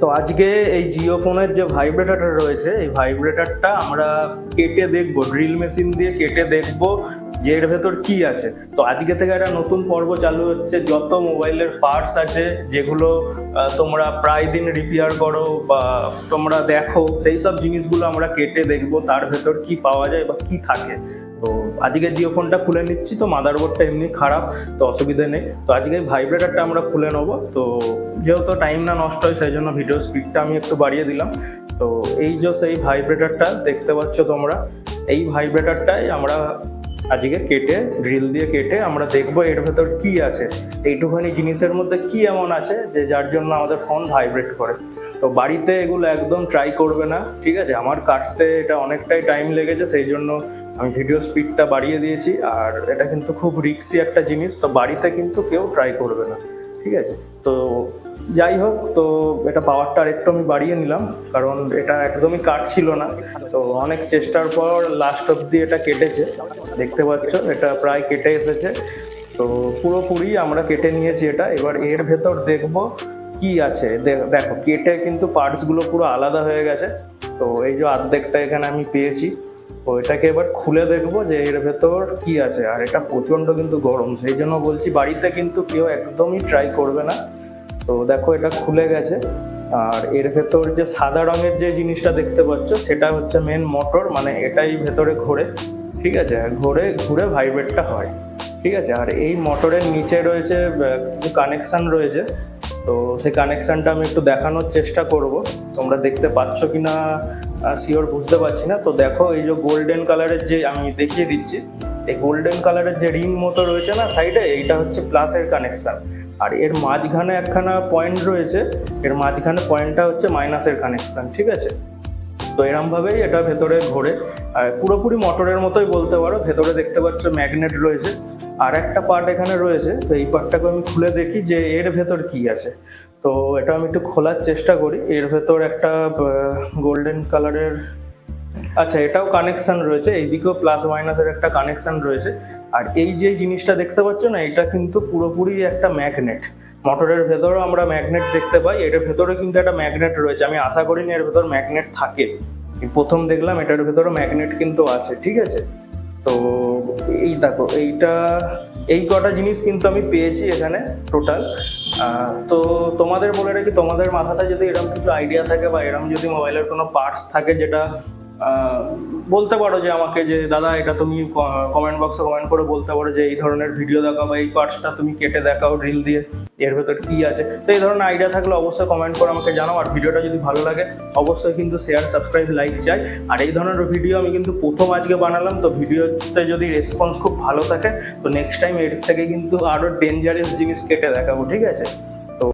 তো আজকে এই জিও ফোনের যে ভাইব্রেটারটা রয়েছে, এই ভাইব্রেটারটা আমরা কেটে দেখব, ড্রিল মেশিন দিয়ে কেটে দেখব যে এর ভেতর কি আছে। তো আজকে থেকে একটা নতুন পর্ব চালু হচ্ছে, যত মোবাইলের পার্টস আছে, যেগুলো তোমরা প্রায় দিন রিপেয়ার করো বা তোমরা দেখো, সেই সব জিনিসগুলো আমরা কেটে দেখব, তার ভেতর কি পাওয়া যায় বা কি থাকে। তো আজকে জিও ফোনটা খুলে নিচ্ছি, তো মাদারবোর্ডটা এমনি খারাপ, তো অসুবিধা নেই। তো আজকে ভাইব্রেটারটা আমরা খুলে নেব, তো যেহেতু টাইম না নষ্ট হয়, সেই জন্য ভিডিও স্পিডটা আমি একটু বাড়িয়ে দিলাম। তো এই যে সেই ভাইব্রেটারটা দেখতে পাচ্ছ তোমরা, এই ভাইব্রেটারটাই আমরা আজকে কেটে ড্রিল দিয়ে কেটে আমরা দেখব এর ভেতর কি আছে। এইটুখানি জিনিসের মধ্যে কি এমন আছে যে যার জন্য আমাদের ফোন ভাইব্রেট করে। তো বাড়িতে এগুলো একদম ট্রাই করবে না, ঠিক আছে? আমার কাটতে এটা অনেকটাই টাইম লেগেছে, সেই জন্য আমি ভিডিও স্পিডটা বাড়িয়ে দিয়েছি, আর এটা কিন্তু খুব রিক্সি একটা জিনিস, তো বাড়িতে কিন্তু কেউ ট্রাই করবে না, ঠিক আছে? তো যাই হোক, তো এটা পাওয়ারটা আর একটু আমি বাড়িয়ে নিলাম, কারণ এটা একদমই কাট ছিল না। তো অনেক চেষ্টার পর লাস্ট অব্দি এটা কেটেছে, দেখতে পাচ্ছ, এটা প্রায় কেটে এসেছে। তো পুরোপুরি আমরা কেটে নিয়েছি এটা, এবার এর ভেতর দেখব কি আছে। দেখো, কেটে কিন্তু পার্টসগুলো পুরো আলাদা হয়ে গেছে, তো এই যে অর্ধেকটা এখানে আমি পেয়েছি। তো এটাকে এবার খুলে দেখব যে এর ভেতর কি আছে। আর এটা প্রচণ্ড কিন্তু গরম, সেই জন্য বলছি বাড়িতে কিন্তু কেউ একদমই ট্রাই করবে না। তো দেখো এটা খুলে গেছে। আর এর ভেতর যে সাদা রঙের যে জিনিসটা দেখতে পাচ্ছ, সেটা হচ্ছে মেন মোটর মানে এটাই ভেতরে ঘোরে, ঠিক আছে? ঘোরে, ঘুরে ভাইব্রেটটা হয়, ঠিক আছে? আর এই মোটরের নিচে রয়েছে কিছু কানেকশান রয়েছে। তো সেই কানেকশানটা আমি একটু দেখানোর চেষ্টা করব। তোমরা দেখতে পাচ্ছ কি না শিওর বুঝতে পারছি না। তো দেখো এই যে গোল্ডেন কালারের যে আমি দেখিয়ে দিচ্ছি, এই গোল্ডেন কালারের যে রিং মতো রয়েছে না সাইডে এইটা হচ্ছে প্লাসের কানেকশান আর এর মাঝখানে একখানা পয়েন্ট রয়েছে, এর মাঝখানে পয়েন্টটা হচ্ছে মাইনাসের কানেকশান ঠিক আছে? তো এরমভাবেই এটা ভেতরে ঘোরে। আর পুরোপুরি মোটরের মতোই বলতে পারো, ভেতরে দেখতে পাচ্ছ ম্যাগনেট রয়েছে। আর একটা পার্ট এখানে রয়েছে, তো এই পার্টটাকে আমি খুলে দেখি যে এর ভেতর কি আছে। তো এটা আমি একটু খোলার চেষ্টা করি। এর ভেতর একটা গোল্ডেন কালারের আচ্ছা এটাও কানেকশন রয়েছে। এইদিকেও প্লাস মাইনাসের একটা কানেকশন রয়েছে। আর এই যে জিনিসটা দেখতে পাচ্ছ না, এটা কিন্তু পুরোপুরি একটা ম্যাগনেট মোটরের ভেতরেও আমরা ম্যাগনেট দেখতে পাই। এটার ভেতরে কিন্তু একটা ম্যাগনেট রয়েছে। আমি আশা করিনি এর ভেতর ম্যাগনেট থাকে। প্রথম দেখলাম, এটার ভেতরে ম্যাগনেট কিন্তু আছে, ঠিক আছে? তো এই দেখো, এইটা, এই কটা জিনিস কিন্তু আমি পেয়েছি এখানে টোটাল তো তোমাদের বলে রাখি, তোমাদের মাথাতে যদি এরকম কিছু আইডিয়া থাকে বা এরকম যদি মোবাইলের কোনো পার্টস থাকে যেটা বলতে পারো যে আমাকে যে, দাদা, এটা তুমি কমেন্ট বক্সে কমেন্ট করে বলতে পারো যে এই ধরনের ভিডিও দেখাও বা এই পার্টসটা তুমি কেটে দেখাও রিল দিয়ে। এর ভেতর কি আছে? তো এই ধরনের আইডিয়া থাকলে অবশ্যই কমেন্ট করে আমাকে জানাও। আর ভিডিওটা যদি ভালো লাগে, অবশ্যই কিন্তু শেয়ার সাবস্ক্রাইব লাইক চাই। আর এই ধরনের ভিডিও আমি কিন্তু প্রথম আজকে বানালাম, তো ভিডিওতে যদি রেসপন্স খুব ভালো থাকে, তো নেক্সট টাইম এর থেকে কিন্তু আরও ডেঞ্জারাস জিনিস কেটে দেখাবো, ঠিক আছে?